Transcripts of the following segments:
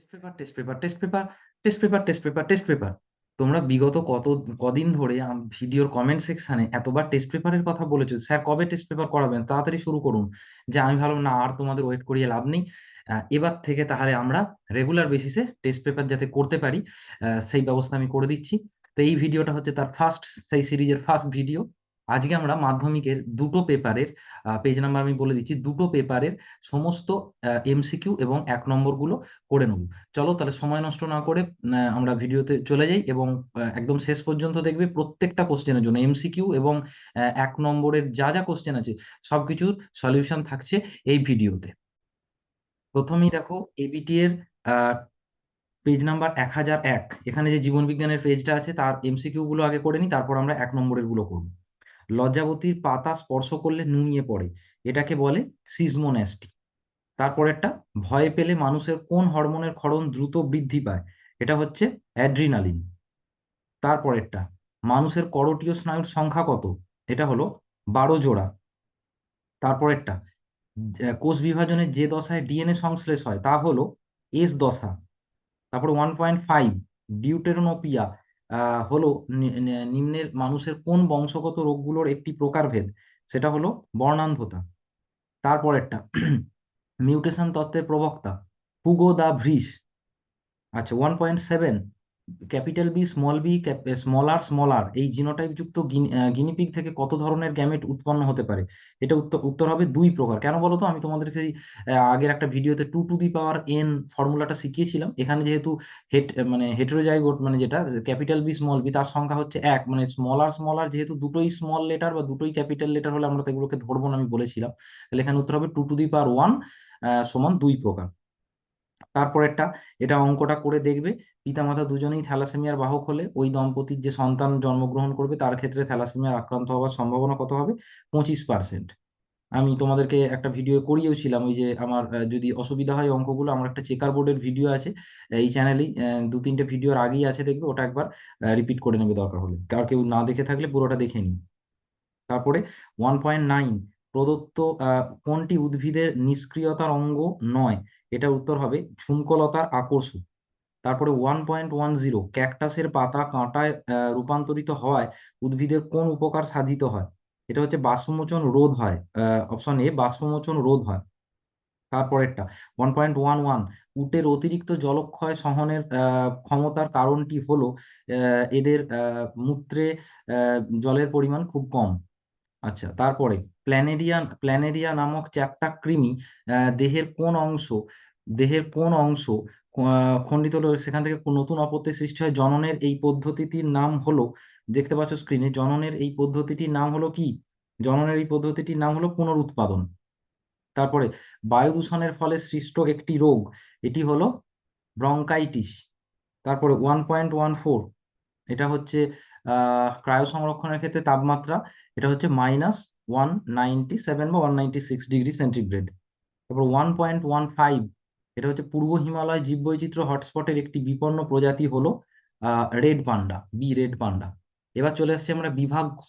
Test paper test paper test paper test paper test paper test paper তোমরা বিগত কত, কদিন ধরে ভিডিওর কমেন্ট সেকশনে এতবার টেস্ট পেপারের কথা বলেছ। স্যার, কবে টেস্ট পেপার করাবেন? তাড়াতাড়ি শুরু করুন। যে আমি ভাবলাম, না, আর তোমাদের ওয়েট করিয়ে লাভ নেই। এবার থেকে তাহলে আমরা রেগুলার বেসিসে টেস্ট পেপার যাতে করতে পারি সেই ব্যবস্থা আমি করে দিচ্ছি। তো এই ভিডিওটা হচ্ছে তার ফার্স্ট সেই সিরিজের ফার্স্ট ভিডিও আজকে আমরা মাধ্যমিকের দুটো পেপারের পেজ নাম্বার আমি বলে দিচ্ছি, দুটো পেপারের সমস্ত এমসিকিউ এবং এক নম্বরগুলো করে নেব। চলো তাহলে সময় নষ্ট না করে আমরা ভিডিওতে চলে যাই এবং একদম শেষ পর্যন্ত দেখবে প্রত্যেকটা কোশ্চেনের জন্য এমসিকিউ এবং এক নম্বরের যা যা কোশ্চেন আছে, সবকিছুর সলিউশন থাকছে এই ভিডিওতে। প্রথমেই দেখো এবিটি এর পেজ নাম্বার এক হাজার এক। এখানে যে জীবন বিজ্ঞানের পেজটা আছে, তার এমসিকিউ গুলো আগে করে নিই তারপর আমরা এক নম্বরেরগুলো করব। লজ্জাবতীর পাতা স্পর্শ করলে নুনিয়ে পড়ে। এটাকে বলে সিজমোন্যাস্টি তারপরেরটা, ভয় পেলে মানুষের কোন হরমোনের ক্ষরণ দ্রুত বৃদ্ধি পায়? এটা হচ্ছে অ্যাড্রিনালিন। তারপরেরটা, মানুষের করটীয় স্নায়ুর সংখ্যা কত? এটা হলো বারো জোড়া। তারপরেরটা কোষ বিভাজনের যে দশায় ডিএনএ সংশ্লেষ হয় তা হলো এস দশা। তারপর ওয়ান পয়েন্ট ফাইভ, ডিউটেরোনোপিয়া। হলো নিম্নের মানুষের কোন বংশগত রোগগুলোর একটি প্রকারভেদ? সেটা হলো বর্ণান্ধতা। তারপরেরটা মিউটেশন তত্ত্বের প্রবক্তা পুগো দা ভ্রিস আচ্ছা one point seven capital B, small B small R small R এই জিনোটাইপ যুক্ত গিনিপিগ থেকে কত ধরনের গ্যামেট উৎপন্ন হতে পারে? এটা উত্তর হবে দুই প্রকার। কেন বলো তো? আমি তোমাদেরকে আগের একটা ভিডিওতে two to the power n ফর্মুলাটা শিখিয়েছিলাম। এখানে যেহেতু হেট মানে হেটেরোজাইগোট মানে যেটা, ক্যাপিটাল বি স্মল বি তার সংখ্যা হচ্ছে এক। মানে স্মল আর স্মল আর যেহেতু দুটোই স্মল লেটার বা দুটোই ক্যাপিটাল লেটার হলে আমরা তো এগুলোকে ধরবো না, আমি বলেছিলাম। তাহলে এখানে উত্তর হবে two to the power one সমান দুই প্রকার। তারপরেরটা, এটা অঙ্কটা করে দেখবে। পিতামাতা দুজনেই থ্যালাসেমিয়ার বাহক হলে ওই দম্পতির যে সন্তান জন্মগ্রহণ করবে, তার ক্ষেত্রে থ্যালাসেমিয়ার আক্রান্ত হওয়ার সম্ভাবনা কত হবে? পঁচিশ পার্সেন্ট আমি তোমাদেরকে একটা ভিডিও করিয়েওছিলাম, ওই যে আমার যদি অসুবিধা হয় অঙ্কগুলো, আমার একটা চেকার বোর্ডের ভিডিও আছে, এই চ্যানেলেই দু তিনটে ভিডিওর আগেই আছে, দেখবে ওটা একবার রিপিট করে নেবে দরকার হলে। আর কেউ না দেখে থাকলে পুরোটা দেখে নিই তারপরে ওয়ান পয়েন্ট নাইন প্রদত্ত কোনটি উদ্ভিদের নিষ্ক্রিয়তার অঙ্গ নয়? এটার উত্তর হবে ঝুমকলতার আকর্ষণ। তারপরে ওয়ান পয়েন্ট ওয়ান জিরো ক্যাকটাসের পাতা কাঁটায় রূপান্তরিত হওয়ায় উদ্ভিদের কোন উপকার সাধিত হয়? এটা হচ্ছে বাষ্পমোচন রোধ হয় অপশন এ বাষ্পমোচন রোধ হয়। তারপরেরটা ওয়ান পয়েন্ট ওয়ান ওয়ান উটের অতিরিক্ত জলক্ষয় সহনের ক্ষমতার কারণটি হলো এদের মূত্রে জলের পরিমাণ খুব কম। আচ্ছা তারপরে প্ল্যানেরিয়া প্ল্যানেরিয়া নামক চ্যাপ্টা কৃমি দেহের কোন অংশ, দেহের কোন অংশ খণ্ডিত হলো সেখান থেকে নতুন অপত্যের সৃষ্টি হয়। জননের এই পদ্ধতিটির নাম হলো, দেখতে পাচ্ছ স্ক্রিনে জননের এই পদ্ধতিটির নাম হলো কি? জননের এই পদ্ধতিটির নাম হলো পুনরুৎপাদন। তারপরে, বায়ু দূষণের ফলে সৃষ্ট একটি রোগ, এটি হলো ব্রঙ্কাইটিস। তারপরে ওয়ান পয়েন্ট ওয়ান ফোর এটা হচ্ছে ক্রায়ো সংরক্ষণের ক্ষেত্রে তাপমাত্রা, এটা হচ্ছে মাইনাস ওয়ান সেভেন বা ওয়ান সিক্স ডিগ্রি সেন্টিগ্রেড তারপর ওয়ান পয়েন্ট ওয়ান ফাইভ এটা হচ্ছে পূর্ব হিমালয় জীববৈচিত্র্য হটস্পটের একটি বিপন্ন প্রজাতি হলো red panda B red panda এবার চলে আসছে আমরা বিভাগ খ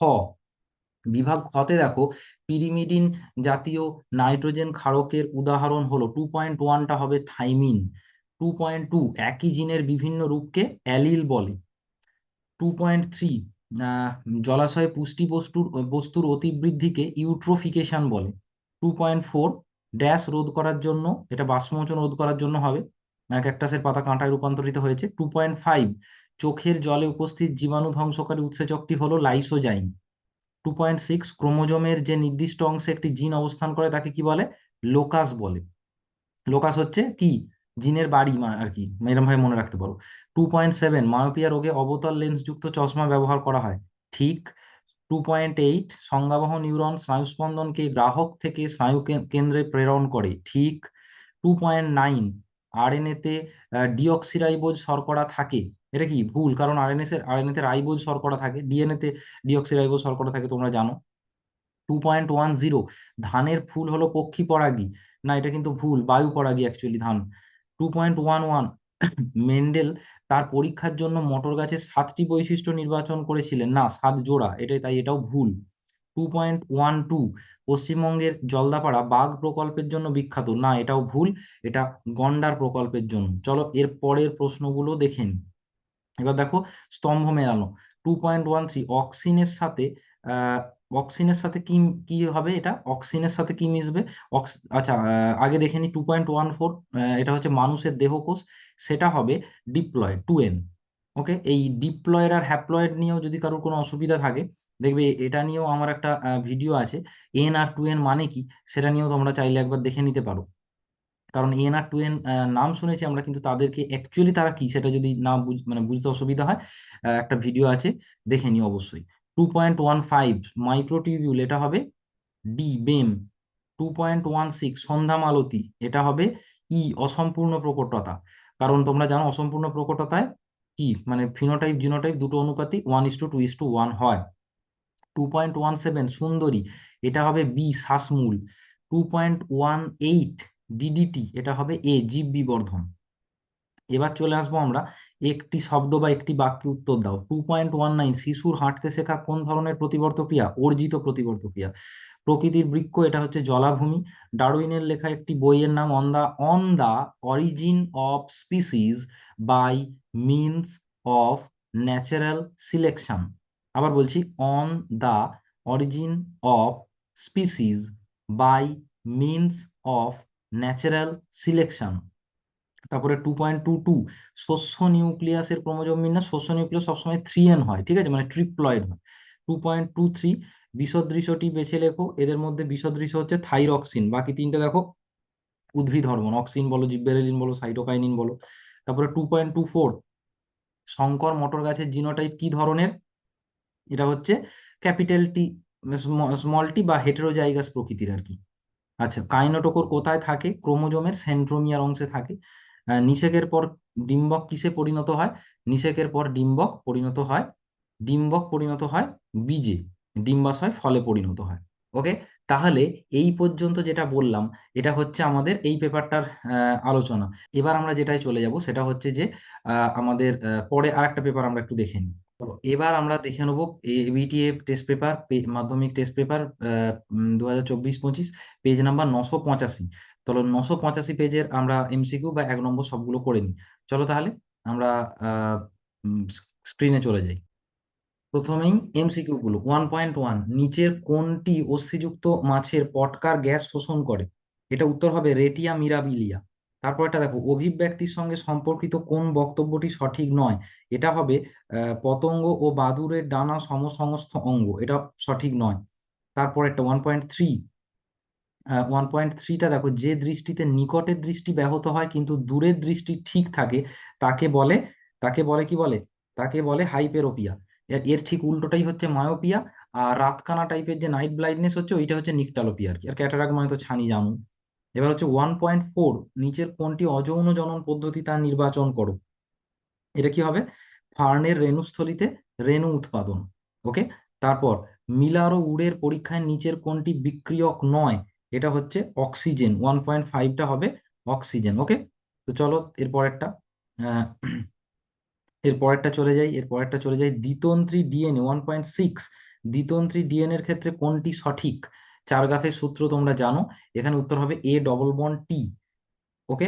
বিভাগ খতে দেখো পিরিমিডিন জাতীয় নাইট্রোজেন ক্ষারকের উদাহরণ হলো টু পয়েন্ট ওয়ানটা হবে থাইমিন টু পয়েন্ট টু একই জিনের বিভিন্ন রূপকে অ্যালিল বলে। টু পয়েন্ট থ্রি জলাশয়ে পুষ্টি বস্তুর বস্তুর অতিবৃদ্ধিকে ইউট্রোফিকেশন বলে। টু পয়েন্ট ফোর ড্যাশ রোধ করার জন্য, এটা বাষ্পমোচন রোধ করার জন্য হবে। ক্যাকটাসের পাতা কাঁটায় রূপান্তরিত হয়েছে। টু পয়েন্ট ফাইভ চোখের জলে উপস্থিত জীবাণু ধ্বংসকারী উৎসেচকটি হলো লাইসোজাইম টু পয়েন্ট সিক্স ক্রোমোজোমের যে নির্দিষ্ট অংশে একটি জিন অবস্থান করে, তাকে কি বলে? লোকাস বলে। লোকাস হচ্ছে কি? জিনের বাড়ি আর কি এরকম ভাবে মনে রাখতে পারো। টু পয়েন্ট সেভেন মায়োপিয়া রোগে অবতল লেন্স যুক্ত চশমা ব্যবহার করা হয়। ঠিক টু পয়েন্ট এইট সংজ্ঞাবহ নিউরন স্নায়ুস্পন্দনকে গ্রাহক থেকে স্নায়ু কেন্দ্রে প্রেরণ করে। ঠিক টু পয়েন্ট নাইন আরএনএ তে ডিঅক্সিরাইবোজ শর্করা থাকে। এটা কি? ভুল, কারণ আরএনএ আরএনএ তে রাইবোজ শর্করা থাকে। ডিএনএ তে ডিঅক্সিরাইবোজ শর্করা থাকে, তোমরা জানো। টু পয়েন্ট ওয়ান জিরো ধানের ফুল হলো পক্ষী পরাগী না, এটা কিন্তু ভুল বায়ু পরাগী অ্যাকচুয়ালি ধান। Two point one one Mendel তার পরীক্ষার জন্য মটর গাছের সাতটি বৈশিষ্ট্য নির্বাচন করেছিলেন। না, সাত জোড়া, এটাই তাই, এটাও ভুল। টু পয়েন্ট ওয়ান টু পশ্চিমবঙ্গের জলদাপাড়া বাঘ প্রকল্পের জন্য বিখ্যাত। না, এটাও ভুল, এটা গন্ডার প্রকল্পের জন্য। চলো, এর পরের প্রশ্নগুলো দেখে নিই। এবার দেখো, স্তম্ভ মেলানো। টু পয়েন্ট ওয়ান থ্রি অক্সিনের সাথে অক্সিনের সাথে কি কি হবে এটা? অক্সিনের সাথে কি মিশবে? আচ্ছা আগে দেখে নি টু পয়েন্ট ওয়ান ফোর এটা হচ্ছে মানুষের দেহকোষ, সেটা হবে ডিপ্লয়েড টু এন ওকে এই ডিপ্লয়েড আর হ্যাপ্লয়েড নিয়েও যদি কারোর কোনো অসুবিধা থাকে, দেখবে এটা নিয়েও আমার একটা ভিডিও আছে এন আর টু এন মানে কি? সেটা নিয়েও তোমরা চাইলে একবার দেখে নিতে পারো। কারণ এন আর টু এন নাম শুনেছি আমরা, কিন্তু তাদেরকে অ্যাকচুয়ালি তারা কি? সেটা যদি না বুঝ মানে বুঝতে অসুবিধা হয় একটা ভিডিও আছে, দেখে নিও অবশ্যই। Two point one five microtubule এটা হবে ডি বেম টু পয়েন্ট ওয়ান সিক্স সন্ধ্যা মালতী, এটা হবে ই অসম্পূর্ণ প্রকটতা। কারণ তোমরা জানো অসম্পূর্ণ প্রকটতায় কি? মানে ফিনোটাইপ জিনোটাইপ দুটো অনুপাতি one is two two is two one হয়। টু পয়েন্ট ওয়ান সেভেন সুন্দরী, এটা হবে B শ্বাসমূল। Two point one eight DDT এটা হবে এ জীব বিবর্ধন। এবার চলে আসব আমরা, একটি শব্দ বা একটি বাক্যে উত্তর দাও। টু পয়েন্ট ওয়ান নাইন শিশুর হাঁটতে শেখা কোন ধরনের প্রতিবর্ত ক্রিয়া? অর্জিত প্রতিবর্ত ক্রিয়া। প্রকৃতির বৃক্ষ, এটা হচ্ছে জলাভূমি। ডারউইনের লেখা একটি বইয়ের নাম on the on the origin of species by means of natural selection আবার বলছি on the origin of species by means of natural selection তারপরে টু পয়েন্ট টু টু শস্য নিউক্লিয়াসের ক্রোমোজোম বিন্যাস শস্য নিউক্লিয়াস সবসময় থ্রি এন হয়, ঠিক আছে? মানে ট্রিপ্লয়েড হয়। টু পয়েন্ট টু থ্রি বিসদৃশটি বেছে লেখো, এদের মধ্যে বিসদৃশ হচ্ছে থাইরক্সিন বাকি তিনটে দেখো উদ্ভিদ হরমোন অক্সিন বলো জিব্বেরেলিন বলো সাইটোকাইনিন বলো। তারপরে টু পয়েন্ট টু ফোর শঙ্কর মটর গাছের জিনোটাইপ কি ধরনের? এটা হচ্ছে ক্যাপিটাল টি স্মল টি বা হেটেরোজাইগাস প্রকৃতির আর কি। আচ্ছা কাইনোটোকোর কোথায় থাকে? ক্রোমোজোমের সেন্ট্রোমিয়ার অংশে থাকে। নিষেকের পর ডিম্বক কিসে পরিণত হয়? নিষেকের পর ডিম্বক পরিণত হয়, ডিম্বক পরিণত হয় বীজে। ডিম্বাশয় ফলে পরিণত হয়। ওকে তাহলে এই পর্যন্ত যেটা বললাম, এটা হচ্ছে আমাদের এই পেপারটার আলোচনা। এবার আমরা যেটাই চলে যাব, সেটা হচ্ছে যে আমাদের পরে আর একটা পেপার আমরা একটু দেখে নিই। এবার আমরা দেখে নেব বিটিএ টেস্ট পেপার মাধ্যমিক টেস্ট পেপার দু হাজার চব্বিশ পঁচিশ, পেজ নাম্বার নশো পঁচাশি। চলো নশো পঁচাশি পেজের আমরা এমসিকিউ বা এক নম্বর সবগুলো করে নিই। চলো তাহলে আমরা স্ক্রিনে চলে যাই। প্রথমেই এমসিকিউ গুলো ওয়ান পয়েন্ট ওয়ান নিচের কোনটি অস্থিযুক্ত মাছের পটকার গ্যাস শোষণ করে? এটা উত্তর হবে রেটিয়া মিরাবিলিয়া। তারপর এটা দেখো অভিব্যক্তির সঙ্গে সম্পর্কিত কোন বক্তব্যটি সঠিক নয়? এটা হবে পতঙ্গ ও বাদুড়ের ডানা সমসংস্থ অঙ্গ, এটা সঠিক নয়। তারপর একটা one point three one point থ্রিটা দেখো, যে দৃষ্টিতে নিকটের দৃষ্টি ব্যাহত হয় কিন্তু দূরের দৃষ্টি ঠিক থাকে, তাকে বলে তাকে বলে কি বলে? তাকে বলে হাইপেরোপিয়া এর ঠিক উল্টোটাই হচ্ছে মায়োপিয়া আর রাতকানা টাইপের যে নাইট ব্লাইন্ডনেস হচ্ছে, ওইটা হচ্ছে নিকটালোপিয়া আর কি। আর ক্যাটারাক্ট মানে তো ছানি জানো এবার হচ্ছে ওয়ান পয়েন্ট ফোর নিচের কোনটি অযৌন জনন পদ্ধতি তা নির্বাচন করো? এটা কি হবে? ফার্নের রেণুস্থলিতে রেণু উৎপাদন ওকে তারপর, মিলার ও উডের পরীক্ষায় নিচের কোনটি বিক্রিয়ক নয় এটা হচ্ছে অক্সিজেন ওয়ান পয়েন্ট ফাইভটা হবে অক্সিজেন ওকে তো চলো এর পরেরটা এর পরেরটা চলে যাই এর পরেরটা চলে যাই দ্বিতন্ত্রী ডিএনএ ওয়ান পয়েন্ট সিক্স দ্বিতন্ত্রী ডিএনএ এর ক্ষেত্রে কোনটি সঠিক? চারগাফের সূত্র তোমরা জানো, এখানে উত্তর হবে এ ডবল বন্ড টি ওকে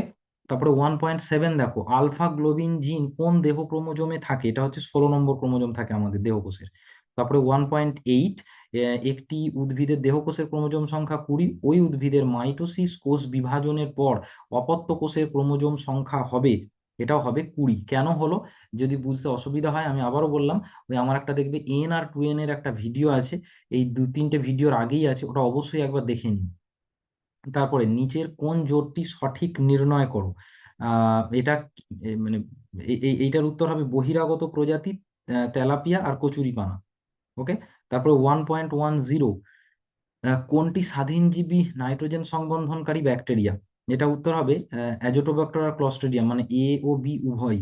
তারপরে ওয়ান পয়েন্ট সেভেন দেখো আলফা গ্লোবিন জিন কোন দেহ ক্রোমোজোমে থাকে? এটা হচ্ছে ষোলো নম্বর ক্রোমোজোম থাকে আমাদের দেহকোষের। তারপরে ওয়ান পয়েন্ট এইট একটি উদ্ভিদের দেহকোষের ক্রোমোজোম সংখ্যা কুড়ি, ওই উদ্ভিদের মাইটোসিস কোষ বিভাজনের পর অপত্য কোষের ক্রোমোজোম সংখ্যা হবে, এটাও হবে কুড়ি। কেন হলো? যদি বুঝতে অসুবিধা হয়, আমি আবারও বললাম, ওই আমার একটা দেখবে এন আর টু এন এর একটা ভিডিও আছে, এই দু তিনটে ভিডিওর আগেই আছে, ওটা অবশ্যই একবার দেখে নিন। তারপরে, নিচের কোন জোটটি সঠিক নির্ণয় করো? এটা মানে এই এই- এইটার উত্তর হবে বহিরাগত প্রজাতি তেলাপিয়া আর কচুরিপানা। ওকে? তারপরে ওয়ান পয়েন্ট ওয়ান জিরো কোনটি স্বাধীনজীবী নাইট্রোজেন সংবন্ধনকারী ব্যাকটেরিয়া? এটা উত্তর হবে অ্যাজোটোব্যাক্টর আর ক্লস্ট্রিডিয়াম মানে এ ও বি উভয়ই।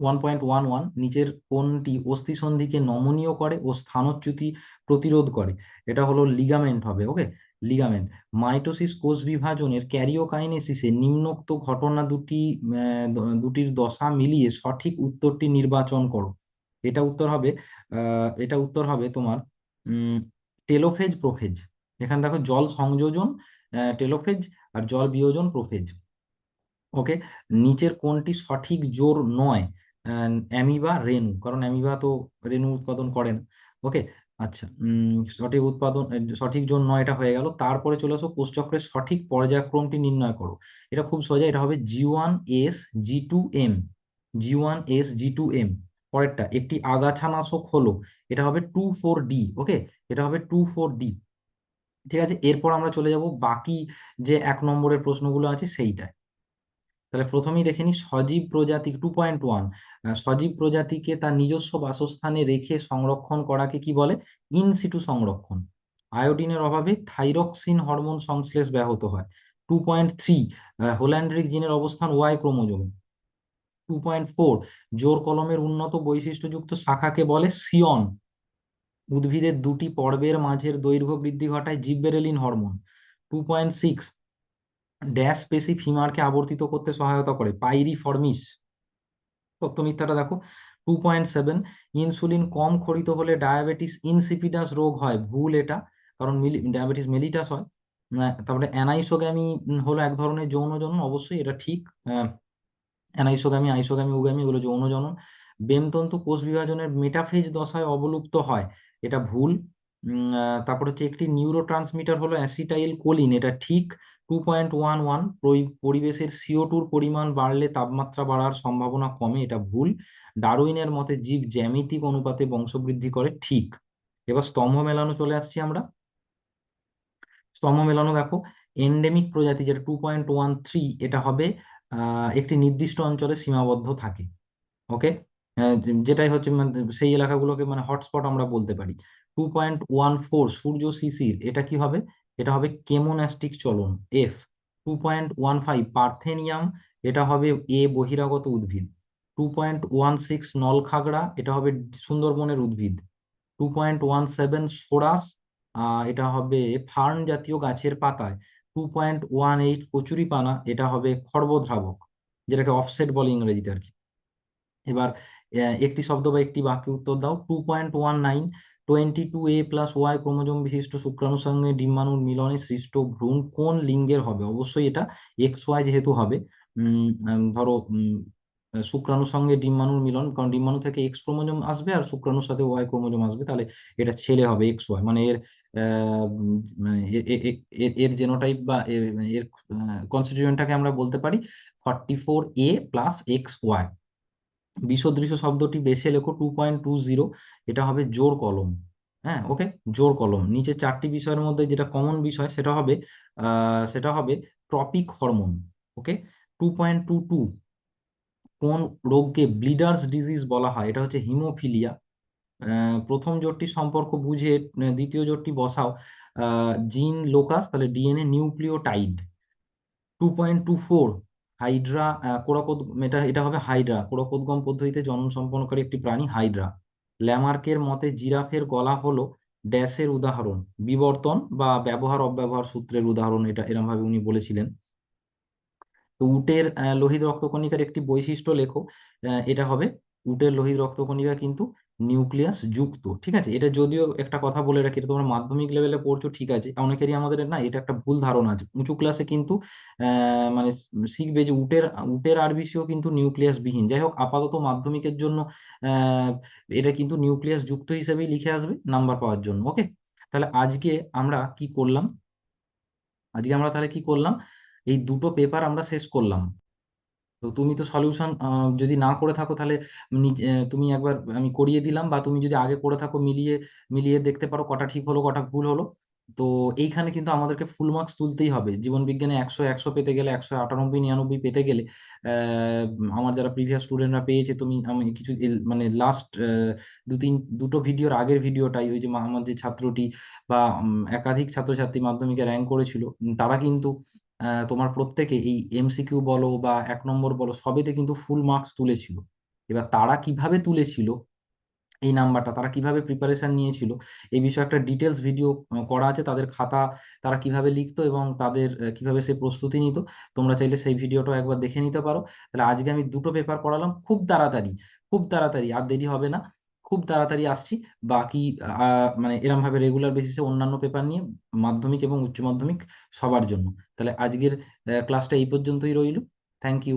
ওয়ান পয়েন্ট ওয়ান ওয়ান নিচের কোনটি অস্থিসন্ধিকে নমনীয় করে ও স্থানচ্যুতি প্রতিরোধ করে? এটা হলো লিগামেন্ট হবে ওকে লিগামেন্ট মাইটোসিস কোষ বিভাজনের ক্যারিওকাইনেসিসে নিম্নোক্ত ঘটনা দুটি দুটির দশা মিলিয়ে সঠিক উত্তরটি নির্বাচন করো। এটা উত্তর হবে এটা উত্তর হবে তোমার টেলোফেজ প্রোফেজ এখানে দেখো জল সংযোজন টেলোফেজ আর জল বিয়োজন প্রোফেজ ওকে নিচের কোনটি সঠিক জোর নয় অ্যামিবা, রেণু। কারণ অ্যামিবা তো রেণু উৎপাদন করে না। ওকে আচ্ছা সঠিক উৎপাদন, সঠিক জোর নয়, এটা হয়ে গেল। তারপরে চলে আসো, কোষচক্রের সঠিক পর্যায়ক্রমটি নির্ণয় করো। এটা খুব সোজা, এটা হবে G one S G two M G one S G two M পরেরটা, একটি আগাছানাশক হলো, এটা হবে টু ফোর ডি ওকে এটা হবে টু ফোর ডি ঠিক আছে? এরপর আমরা চলে যাব বাকি যে এক নম্বরের প্রশ্নগুলো আছে সেইটায়। তাহলে প্রথমেই দেখে নিই, সজীব প্রজাতি টু পয়েন্ট ওয়ান সজীব প্রজাতিকে তার নিজস্ব বাসস্থানে রেখে সংরক্ষণ করাকে কি বলে? ইন সিটু সংরক্ষণ। আয়োডিনের অভাবে থাইরক্সিন হরমোন সংশ্লেষ ব্যাহত হয়। টু পয়েন্ট থ্রি হোল্যান্ড্রিক জিনের অবস্থান ওয়াই ক্রোমোজোমে টু পয়েন্ট ফোর জোর কলমের উন্নত বৈশিষ্ট্যযুক্ত শাখাকে বলে সিয়ন। উদ্ভিদের দুটি পর্বের মাঝের দৈর্ঘ্য বৃদ্ধি ঘটায় gibberellin hormone. Two point six dash পেশি ফিমারকে আবর্তিত করতে সহায়তা করে, পাইরিফর্মিস। সত্য মিথ্যাটা দেখো। টু পয়েন্ট সেভেন ইনসুলিন কম খরিত হলে ডায়াবেটিস ইনসিপিডাস রোগ হয়, ভুল এটা, কারণ ডায়াবেটিস মেলিটাস হয়। তারপরে অ্যানাইসোগ্যামি হলো এক ধরনের যৌন জনন, অবশ্যই এটা ঠিক। অ্যানাইসোগ্যামি আইসোগ্যামি উগামি এগুলো যৌন জনন বেমতন্তু কোষ বিভাজনের মেটাফেজ দশায় অবলুপ্ত হয়, এটা ভুল। তারপর হচ্ছে একটি নিউরো ট্রান্সমিটার হলো অ্যাসিটাইল কোলিন এটা ঠিক টু পয়েন্ট ওয়ান ওয়ান পরিবেশের সিও টুর পরিমাণ বাড়লে তাপমাত্রা বাড়ার সম্ভাবনা কমে, এটা ভুল। ডারউইনের মতে জীব জ্যামিতিক অনুপাতে বংশবৃদ্ধি করে, ঠিক। এবার স্তম্ভ মেলানো চলে আসছি আমরা। স্তম্ভ মেলানো দেখো এন্ডেমিক প্রজাতি যেটা টু পয়েন্ট ওয়ান থ্রি, এটা হবে একটি নির্দিষ্ট অঞ্চলে সীমাবদ্ধ থাকে ওকে যেটাই হচ্ছে মানে সেই এলাকাগুলোকে মানে হটস্পট আমরা বলতে পারি। টু পয়েন্ট ওয়ান ফোর সূর্য শিশির, এটা কি হবে? এটা হবে কেমোন্যাস্টিক চলন F two point one five parthenium, এটা হবে এ বহিরাগত উদ্ভিদ। টু পয়েন্ট ওয়ান সিক্স নলখাগড়া, এটা হবে সুন্দরবনের উদ্ভিদ। Two point one seven sorus এটা হবে ফার্ন জাতীয় গাছের পাতায়। টু পয়েন্ট ওয়ান এইট কচুরিপানা, এটা হবে খর্বদ্রাবক যেটাকে অফসেট বলে ইংরেজিতে আর কি। এবার একটি শব্দ বা একটি বাক্যে উত্তর দাও। Two point one nine twenty two A plus Y chromosome বিশিষ্ট শুক্রাণুর সঙ্গে ডিম্বাণুর মিলনে সৃষ্ট ভ্রূণ কোন লিঙ্গের হবে? অবশ্যই এটা এক্স ওয়াই যেহেতু হবে ধরো শুক্রাণুর সঙ্গে ডিম্বাণুর মিলন, কারণ ডিম্বাণু থেকে এক্স ক্রোমোজোম আসবে আর শুক্রাণুর সাথে ওয়াই ক্রোমোজোম আসবে, তাহলে এটা ছেলে হবে এক্স ওয়াই মানে এর মানে এর জেনোটাইপ বা এর কনস্টিটিউয়েন্টটাকে আমরা বলতে পারি forty four A plus X Y বিসদৃশ শব্দটি বেছে লেখো টু পয়েন্ট টু জিরো এটা হবে জোর কলম হ্যাঁ ওকে জোর কলম। নিচে চারটি বিষয়ের মধ্যে যেটা কমন বিষয়, সেটা হবে সেটা হবে tropic hormone okay two point two two কোন রোগকে ব্লিডার্স ডিজিজ বলা হয়, এটা হচ্ছে হিমোফিলিয়া। প্রথম জোটটি সম্পর্ক বুঝে দ্বিতীয় জোটটি বসাও। জিন লোকাস, তাহলে DNA nucleotide. Two point two four, hydra কোরাকোদ, এটা এটা হবে হাইড্রা। কোরাকোদগম পদ্ধতিতে জন্ম সম্পন্নকারী একটি প্রাণী, হাইড্রা। ল্যামার্কের মতে জিরাফের গলা হলো ড্যাশের উদাহরণ, বিবর্তন বা ব্যবহার অব্যবহার সূত্রের উদাহরণ, এটা এরম ভাবে উনি বলেছিলেন। তো উটের লোহিত রক্তকণিকার একটি বৈশিষ্ট্য লেখো এটা হবে উটের লোহিত রক্তকণিকা কিন্তু নিউক্লিয়াস যুক্ত, ঠিক আছে? এটা যদিও একটা কথা বলে রাখি তোমরা মাধ্যমিক লেভেলে পড়ছো, ঠিক আছে? অনেকেরই আমাদের না এটা একটা ভুল ধারণা আছে। উঁচু ক্লাসে কিন্তু মানে শিখবে যে উটের উটের আরবিসিও কিন্তু নিউক্লিয়াস বিহীন যাই হোক, আপাতত মাধ্যমিকের জন্য এটা কিন্তু নিউক্লিয়াস যুক্ত হিসেবেই লিখে আসবে নাম্বার পাওয়ার জন্য ওকে তাহলে আজকে আমরা কি করলাম? আজকে আমরা তাহলে কি করলাম? এই দুটো পেপার আমরা শেষ করলাম। তো তুমি তো সলিউশন যদি না করে থাকো তাহলে তুমি একবার আমি করিয়ে দিলাম বা তুমি যদি আগে করে থাকো মিলিয়ে মিলিয়ে দেখতে পারো কটা ঠিক হলো, কটা ভুল হলো। তো এইখানে কিন্তু আমাদেরকে ফুল মার্কস তুলতেই হবে। জীবন বিজ্ঞানে একশো একশো পেতে গেলে, একশো আটানব্বই, নিরানব্বই পেতে গেলে আমার যারা প্রিভিয়াস স্টুডেন্টরা পেয়েছে, তুমি, আমি কিছু মানে লাস্ট দু তিন, দুটো ভিডিওর আগের ভিডিওটাই, ওই যে আমার যে ছাত্রটি বা একাধিক ছাত্রছাত্রী মাধ্যমিকে র্যাঙ্ক করেছিল তারা কিন্তু তোমার প্রত্যেকে এই এমসিকিউ বলো বা এক নম্বর বলো, সবেতে কিন্তু ফুল মার্কস তুলেছিল। এবার তারা কীভাবে তুলেছিল এই নাম্বারটা, তারা কীভাবে প্রিপারেশন নিয়েছিল, এই বিষয়ে একটা ডিটেলস ভিডিও করা আছে। তাদের খাতা তারা কীভাবে লিখতো এবং তাদের কীভাবে সে প্রস্তুতি নিত, তোমরা চাইলে সেই ভিডিওটা একবার দেখে নিতে পারো। তাহলে আজকে আমি দুটো পেপার করালাম খুব তাড়াতাড়ি খুব তাড়াতাড়ি, আর দেরি হবে না। খুব তাড়াতাড়ি আসছি। বাকি মানে এরম ভাবে রেগুলার বেসিসে অন্যান্য পেপার নিয়ে মাধ্যমিক এবং উচ্চ মাধ্যমিক সবার জন্য। তাহলে আজকের ক্লাসটা এই পর্যন্তই রইল। Thank you